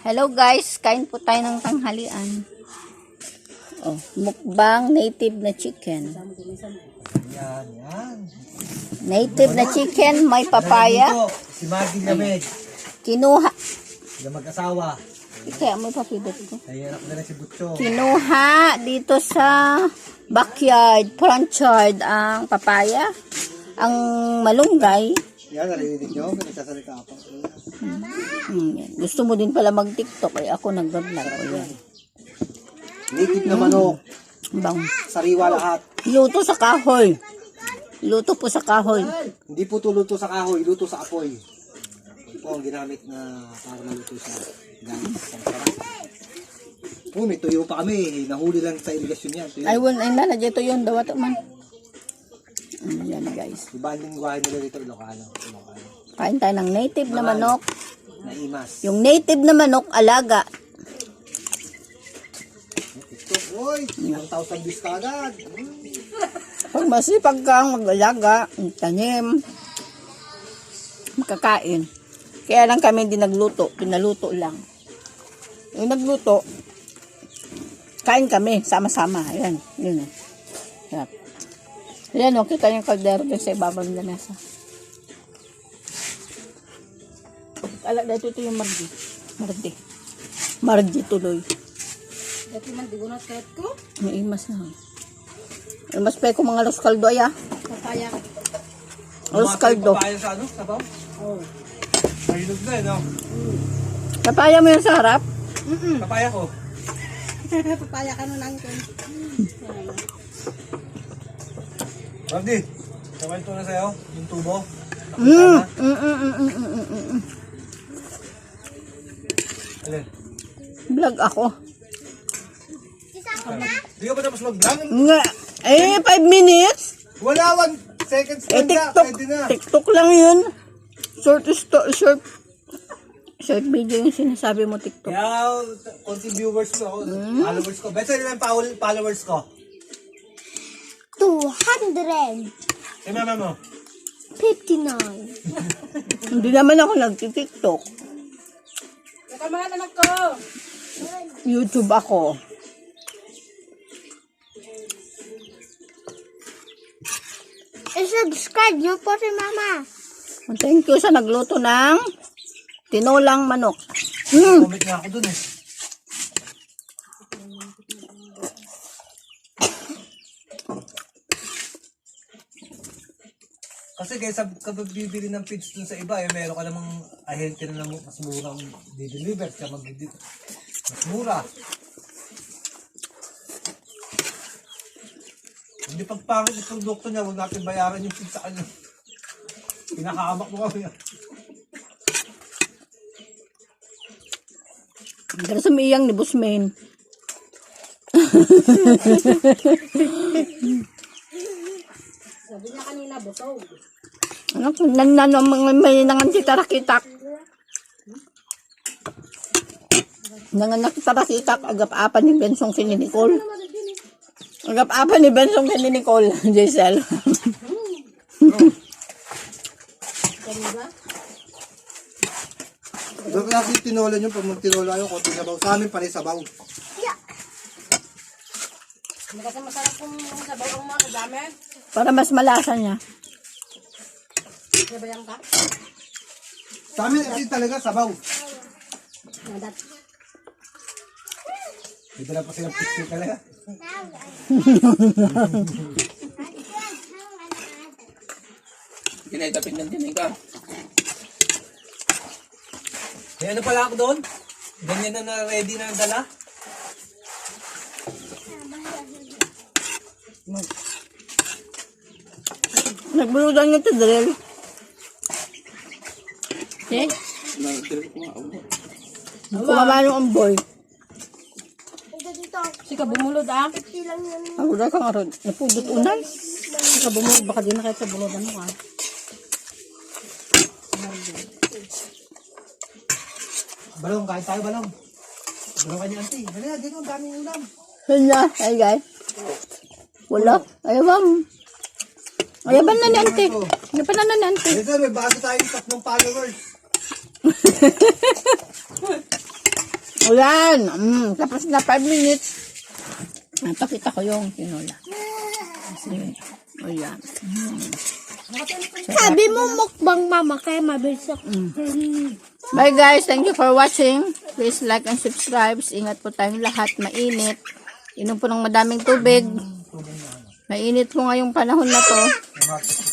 Hello guys, kain po tayo ng tanghalian. Oh, mukbang native na chicken. Yan, yan. Native na chicken, may papaya. Si Maggie Lamig. Kinuha. Sila mag-asawa. Kaya may papidot ko. Nahirap na si Butcho. Kinuha dito sa backyard, front yard, ang papaya. Ang malunggay. Yan, narinig nyo. Nagsasalita ako. Hmm. Gusto mo din pala mag-tiktok. Ay ako nag-vlog ko yan. Native na manok. Bang. Sariwa lahat. Luto sa kahoy. Luto po sa kahoy. Hindi po to luto sa kahoy, luto sa apoy. Ito po ang ginamit na para maluto sa gamit. Ang sarap. Oh, may tuyo pa kami. Nahuli lang sa irigasyon yan. Tuyo. Ay, wala, ay na, dito yun, daw ito man. Mm, yan guys. Iba ang lingwahe nila dito, Ilocano. Ilocano. Kain tayo ng native na manok. Naimas. Yung native na manok, alaga. Ito, oy, 1,000 views ka agad. Hmm. Pag masipag kang mag-alaga, tanim, makakain. Kaya lang kami hindi nagluto, pinaluto lang. Yung nagluto, kain kami, sama-sama. Ayan, yun. oh. Yan. Ayan, o, kita yung kaldero din sa ibabaw ng lamesa. Ala, dito ito yung mardi. Mardi. Mardi tuloy. Dati man, di ko na kahit ko. May imas na. May mas pe ko mga los kaldo ay ah. Papaya. Los kaldo. Papaya sa ano? Sabaw? Oh. Mahinog na eh, no? Papaya mo yan sa harap? Papaya ko. Papaya ka nun ang kun. Magdi, kawal to na sa'yo, yung tubo. Mm. Mm, mm, mm, mm, mm, mm, mm. Alin? Vlog ako. Hindi ka pa tapos mag-vlog? Nga. Eh, 5 minutes? Wala, one seconds Eh, lang na. TikTok. Pwede na. TikTok lang yun. Short, short, short video yung sinasabi mo TikTok. Kaya, konti viewers ko, followers ko. Yung foll- followers ko. 259. Eh, mama mo. Hindi naman ako nag-tiktok. Ito mga anak ko. YouTube ako. I-subscribe niyo po si Mama. Thank you sa nagluto ng tinolang manok. Hmm. Comment nga ako dun eh. Kasi guys, sabi kapag bibili ng feeds dun sa iba, eh, meron ka namang ahente na lang mas murang di-deliver, siya mag mas mura. Hindi pagpangit yung produkto niya, huwag natin bayaran yung feeds sa kanya. Pinakahamak mo kami. Pero sumiyang ni Busmain. Sabi niya kanina, busog. Ano, nanano mga may nangan si tarakitak. Nanganak si tarakitak, agap apa ni Bensong kini Nicole. Agap apa ni Bensong kini Nicole, Giselle. Doon kasi tinola nyo, pag magtinola kayo, konti sabaw. Sa amin pare sabaw. Hindi kasi masarap kung sabaw ang mga kadami. Para mas malasa niya. Sabayan ka. Sa amin kasi talaga sabaw. Nadat. Dito na pa silang picture talaga. Kinaitapin ng tinig ka. May ano pala ako doon? Ganyan na na ready na dala? Nagbulutan niyo ito, Drill. Eh, Nagtirig ko nga. oh. kumamano ang boy. Sika bumulod ah. Silang yun. Ako na kang aron. Napudot unay. Sika bumulod. Baka di na kahit sa buludan mo ah. Balong, kain tayo balong. Balong kanya auntie. Dali na, dito ang daming ulam. Hala, ay guys. Wala. Ayaw Ayaban na ni ante. Ayaban na ni ante. Dito, may bago tayong tatlong followers. Ayan. Mm, tapos na 5 minutes. Napakita ko yung tinola. Kasi, ayan. Sabi mo mukbang mama kaya mabilis ako. Bye guys. Thank you for watching. Please like and subscribe. Ingat po tayong lahat. Mainit. Inom po ng madaming tubig. Mainit po ngayong panahon na to. ಮಾಡ್ತೀವಿ